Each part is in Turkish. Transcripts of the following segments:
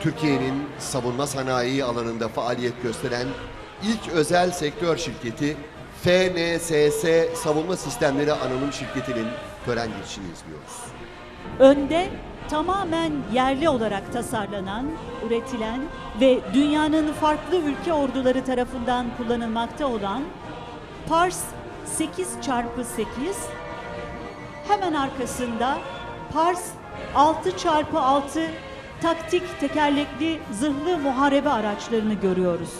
Türkiye'nin savunma sanayi alanında faaliyet gösteren ilk özel sektör şirketi FNSS Savunma Sistemleri Anonim Şirketi'nin tören girişini izliyoruz. Önde tamamen yerli olarak tasarlanan, üretilen ve dünyanın farklı ülke orduları tarafından kullanılmakta olan Pars 8x8 hemen arkasında Pars 6x6 taktik tekerlekli zırhlı muharebe araçlarını görüyoruz.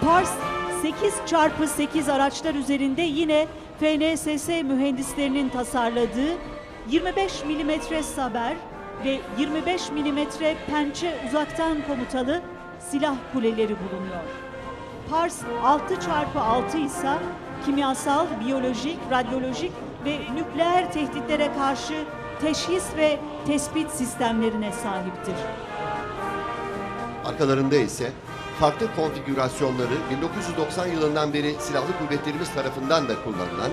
Pars 8x8 araçlar üzerinde yine FNSS mühendislerinin tasarladığı 25 mm Saber ve 25 mm pençe uzaktan komutalı silah kuleleri bulunuyor. Pars 6x6 ise kimyasal, biyolojik, radyolojik ve nükleer tehditlere karşı teşhis ve tespit sistemlerine sahiptir. Arkalarında ise farklı konfigürasyonları 1990 yılından beri silahlı kuvvetlerimiz tarafından da kullanılan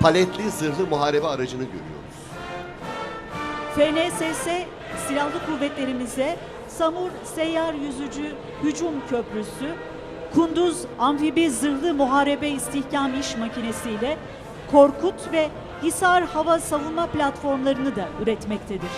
paletli zırhlı muharebe aracını görüyoruz. FNSS silahlı kuvvetlerimize Samur Seyyar Yüzücü Hücum Köprüsü, Kunduz Amfibi Zırhlı Muharebe İstihkam İş Makinesiyle Korkut ve Hisar Hava Savunma Platformlarını da üretmektedir.